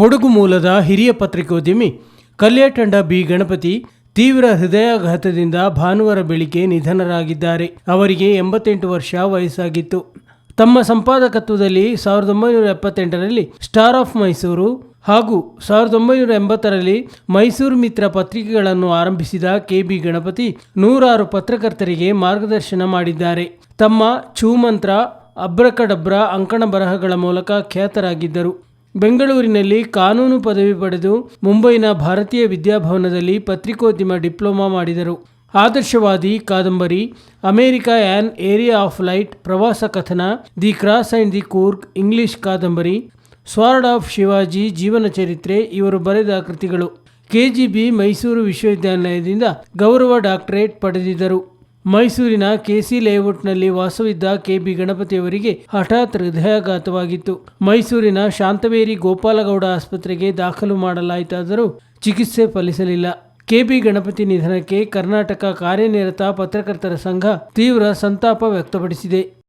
ಕೊಡಗು ಮೂಲದ ಹಿರಿಯ ಪತ್ರಿಕೋದ್ಯಮಿ ಕಲ್ಯಾಟಂಡ ಬಿ ಗಣಪತಿ ತೀವ್ರ ಹೃದಯಾಘಾತದಿಂದ ಭಾನುವಾರ ಬೆಳಿಗ್ಗೆ ನಿಧನರಾಗಿದ್ದಾರೆ. ಅವರಿಗೆ ಎಂಬತ್ತೆಂಟು ವರ್ಷ ವಯಸ್ಸಾಗಿತ್ತು. ತಮ್ಮ ಸಂಪಾದಕತ್ವದಲ್ಲಿ ಸಾವಿರದ ಒಂಬೈನೂರ ಎಪ್ಪತ್ತೆಂಟರಲ್ಲಿ ಸ್ಟಾರ್ ಆಫ್ ಮೈಸೂರು ಹಾಗೂ ಸಾವಿರದ ಒಂಬೈನೂರ ಎಂಬತ್ತರಲ್ಲಿ ಮೈಸೂರು ಮಿತ್ರ ಪತ್ರಿಕೆಗಳನ್ನು ಆರಂಭಿಸಿದ ಕೆ ಬಿ ಗಣಪತಿ ನೂರಾರು ಪತ್ರಕರ್ತರಿಗೆ ಮಾರ್ಗದರ್ಶನ ಮಾಡಿದ್ದಾರೆ. ತಮ್ಮ ಚೂಮಂತ್ರ ಅಬ್ರಕಡಬ್ರ, ಅಂಕಣ ಬರಹಗಳ ಮೂಲಕ ಖ್ಯಾತರಾಗಿದ್ದರು. ಬೆಂಗಳೂರಿನಲ್ಲಿ ಕಾನೂನು ಪದವಿ ಪಡೆದು ಮುಂಬೈನ ಭಾರತೀಯ ವಿದ್ಯಾಭವನದಲ್ಲಿ ಪತ್ರಿಕೋದ್ಯಮ ಡಿಪ್ಲೊಮಾ ಮಾಡಿದರು. ಆದರ್ಶವಾದಿ ಕಾದಂಬರಿ, America an area of light ಪ್ರವಾಸ ಕಥನ, the cross and the Coorg English ಕಾದಂಬರಿ, ಸ್ವಾರ್ಡ್ ಆಫ್ ಶಿವಾಜಿ ಜೀವನ ಚರಿತ್ರೆ ಇವರು ಬರೆದ ಕೃತಿಗಳು. ಕೆಜಿಬಿ ಮೈಸೂರು ವಿಶ್ವವಿದ್ಯಾನಿಲಯದಿಂದ ಗೌರವ ಡಾಕ್ಟರೇಟ್ ಪಡೆದಿದ್ದರು. ಮೈಸೂರಿನ ಕೆಸಿ ಲೇಔಟ್ನಲ್ಲಿ ವಾಸವಿದ್ದ ಕೆಬಿ ಗಣಪತಿಯವರಿಗೆ ಹಠಾತ್ ಹೃದಯಾಘಾತವಾಗಿತ್ತು. ಮೈಸೂರಿನ ಶಾಂತವೇರಿ ಗೋಪಾಲಗೌಡ ಆಸ್ಪತ್ರೆಗೆ ದಾಖಲು ಮಾಡಲಾಯಿತಾದರೂ ಚಿಕಿತ್ಸೆ ಫಲಿಸಲಿಲ್ಲ. ಕೆಬಿ ಗಣಪತಿ ನಿಧನಕ್ಕೆ ಕರ್ನಾಟಕ ಕಾರ್ಯನಿರತ ಪತ್ರಕರ್ತರ ಸಂಘ ತೀವ್ರ ಸಂತಾಪ ವ್ಯಕ್ತಪಡಿಸಿದೆ.